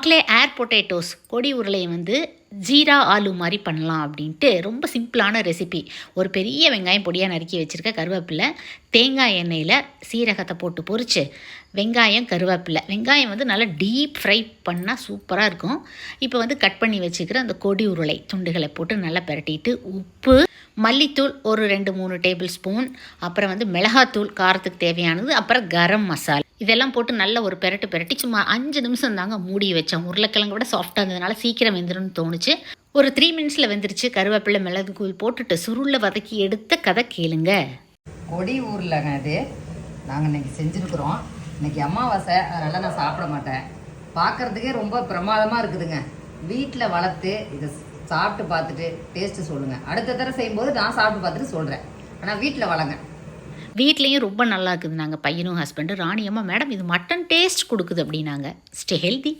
மக்களே ஏர் பொட்டேட்டோஸ் கொடி உருளையை வந்து ஜீரா ஆலு மாதிரி பண்ணலாம் அப்படின்ட்டு ரொம்ப சிம்பிளான ரெசிபி ஒரு பெரிய வெங்காயம் பொடியாக நறுக்கி வச்சுருக்க கருவேப்பிலை தேங்காய் எண்ணெயில் சீரகத்தை போட்டு பொறிச்சு வெங்காயம் கருவேப்பிலை. வெங்காயம் வந்து நல்லா டீப் ஃப்ரை பண்ணால் சூப்பராக இருக்கும். இப்போ வந்து கட் பண்ணி வச்சுக்கிற அந்த கொடி உருளை துண்டுகளை போட்டு நல்லா பிரட்டிட்டு உப்பு மல்லித்தூள் ஒரு ரெண்டு மூணு டேபிள் ஸ்பூன் அப்புறம் வந்து மிளகாத்தூள் காரத்துக்கு தேவையானது அப்புறம் கரம் மசாலா. இதெல்லாம் போட்டு நல்ல ஒரு பெரட்டு பெரட்டி சும்மா அஞ்சு நிமிஷம் தாங்க மூடி வச்சோம் உருளைக்கிழங்கு விட சாஃப்டாக இருந்ததுனால சீக்கிரம் வெந்துரும்னு தோணுச்சு. ஒரு த்ரீ மினிட்ஸில் வெந்துருச்சு. கருவேப்பிலை மிளகு தூள் போட்டுட்டு சுருளில் வதக்கி எடுத்த கதை கேளுங்க. கொடி ஊர்லங்க இது. நாங்கள் இன்னைக்கு செஞ்சுருக்குறோம். இன்னைக்கு அமாவாசை அதனால் நான் சாப்பிட மாட்டேன். பார்க்கறதுக்கே ரொம்ப பிரமாதமாக இருக்குதுங்க. வீட்டில் வளர்த்து இதை சாப்பிட்டு பார்த்துட்டு டேஸ்ட்டு சொல்லுங்கள் அடுத்த தடவை செய்யும்போது நான் சாப்பிட்டு பார்த்துட்டு சொல்கிறேன் ஆனால் வீட்டில் வளங்க. வீட்லேயும் ரொம்ப நல்லா இருக்குது நாங்கள் பையனும் ஹஸ்பண்டும் ராணி அம்மா மேடம் இது மட்டன் டேஸ்ட் கொடுக்குது அப்படின்னாங்க. Stay healthy